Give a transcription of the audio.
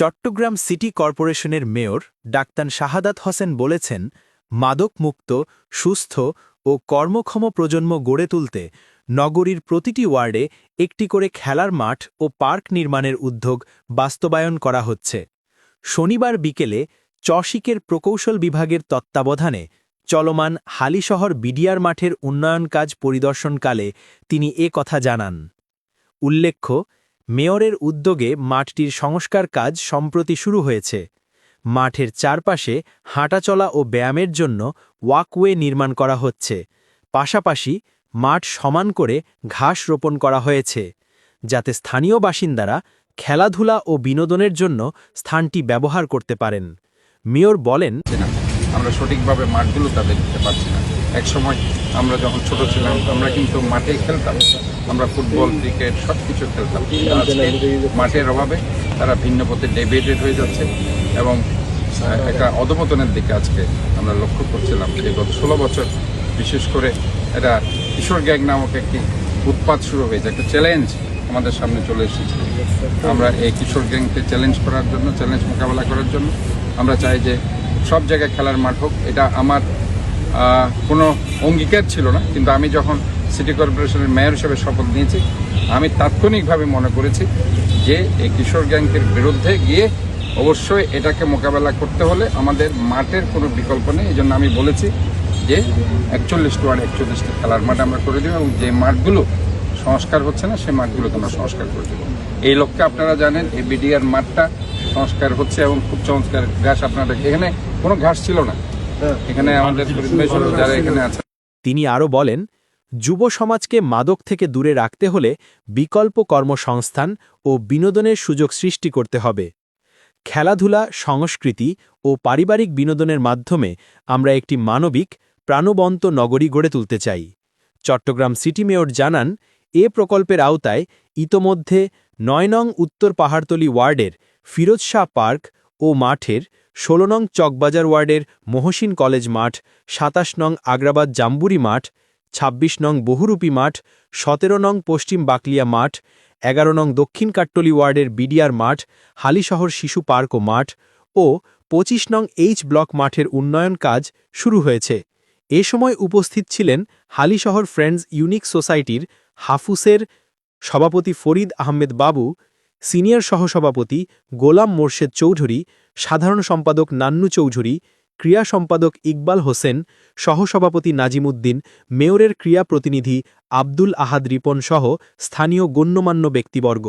Chittagong city কর্পোরেশনের mayor doctor Shahadat Hossain বলেছেন মাদকমুক্ত সুস্থ ও কর্মক্ষম প্রজন্ম গড়ে তুলতে নগরীর প্রতিটি ওয়ার্ডে একটি করে খেলার মাঠ ও পার্ক নির্মাণের উদ্যোগ বাস্তবায়ন করা হচ্ছে। শনিবার বিকেলে চশিকের প্রকৌশল বিভাগের তত্ত্বাবধানে চলমান হালিশহর বিডিআর মাঠের উন্নয়ন কাজ পরিদর্শনকালে তিনি এ কথা জানান। উল্লেখ্য মেয়রের উদ্যোগে মাঠটির সংস্কার কাজ সম্প্রতি শুরু হয়েছে। মাঠের চারপাশে হাঁটাচলা ও ব্যায়ামের জন্য ওয়াকওয়ে নির্মাণ করা হচ্ছে। পাশাপাশি মাঠ সমান করে ঘাস রোপণ করা হয়েছে, যাতে স্থানীয় বাসিন্দারা খেলাধুলা ও বিনোদনের জন্য স্থানটি ব্যবহার করতে পারেন। মেয়র বলেন আমরা সঠিকভাবে মাঠগুলো তাদের দিতে পারছি না। এক সময় আমরা যখন ছোট ছিলাম, আমরা কিন্তু মাঠে খেলতাম। আমরা ফুটবল, ক্রিকেট সব কিছু খেলতাম। আজকে মাঠের অভাবে তারা ভিন্ন পথে ডেভিয়েটেড হয়ে যাচ্ছে এবং একটা অধপতনের দিকে আজকে আমরা লক্ষ্য করছিলাম। যে গত ষোলো বছর বিশেষ করে এটা কিশোর গ্যাং নামক একটি উৎপাত শুরু হয়েছে, একটা চ্যালেঞ্জ আমাদের সামনে চলে এসেছে। আমরা এই কিশোর গ্যাংকে চ্যালেঞ্জ করার জন্য চ্যালেঞ্জ মোকাবেলা করার জন্য আমরা চাই যে সব জায়গায় খেলার মাঠ হোক। এটা আমার কোনো অঙ্গীকার ছিল না, কিন্তু আমি যখন সিটি কর্পোরেশনের মেয়র হিসেবে শপথ নিয়েছি, আমি তাৎক্ষণিকভাবে মনে করেছি যে এই কিশোর গ্যাংকের বিরুদ্ধে গিয়ে অবশ্যই এটাকে মোকাবেলা করতে হলে আমাদের মাঠের কোনো বিকল্প নেই। এই জন্য আমি বলেছি যে একচল্লিশ টু ওয়ার্ড একচল্লিশটা খেলার মাঠ আমরা করে দেবো এবং যে মাঠগুলো সংস্কার হচ্ছে না, সেই মাঠগুলো তোমরা সংস্কার করে দেবো। এই লক্ষ্যে আপনারা জানেন, এই বিডিআর মাঠটা সংস্কার হচ্ছে এবং খুব চমৎকার ঘাস আপনারা এখানে কোনো ঘাস ছিল না। এখানে আমাদের যারা এখানে তিনি আরও বলেন, যুব সমাজকে মাদক থেকে দূরে রাখতে হলে বিকল্প কর্মসংস্থান ও বিনোদনের সুযোগ সৃষ্টি করতে হবে। খেলাধুলা, সংস্কৃতি ও পারিবারিক বিনোদনের মাধ্যমে আমরা একটি মানবিক, প্রাণবন্ত নগরী গড়ে তুলতে চাই। চট্টগ্রাম সিটি মেয়র জানান, এ প্রকল্পের আওতায় ইতোমধ্যে নয় নং উত্তর পাহাড়তলি ওয়ার্ডের ফিরোজ শাহ পার্ক ও মাঠের ষোলো নং চকবাজার ওয়ার্ডের মহসিন কলেজ মাঠ, সাতাশ নং আগ্রাবাদ জাম্বুরি মাঠ ২৬ নং বহুরূপী মাঠ, সতেরো নং পশ্চিম বাকলিয়া মাঠ, এগারো নং দক্ষিণ কাট্টলি ওয়ার্ডের বিডিআর মাঠ, হালিশহর শিশু পার্ক ও মাঠ ও ২৫ নং এইচ ব্লক মাঠের উন্নয়ন কাজ শুরু হয়েছে। এ সময় উপস্থিত ছিলেন হালিশহর ফ্রেন্ডস ইউনিক সোসাইটির হাফুসের সভাপতি ফরিদ আহমেদ বাবু সিনিয়র সহসভাপতি গোলাম মোর্শেদ চৌধুরী, সাধারণ সম্পাদক নান্নু চৌধুরী, ক্রিয়া সম্পাদক ইকবাল হোসেন, সহসভাপতি নাজিমুদ্দিন, মেয়রের ক্রিয়া প্রতিনিধি আব্দুল আহাদ রিপন সহ স্থানীয় গণ্যমান্য ব্যক্তিবর্গ।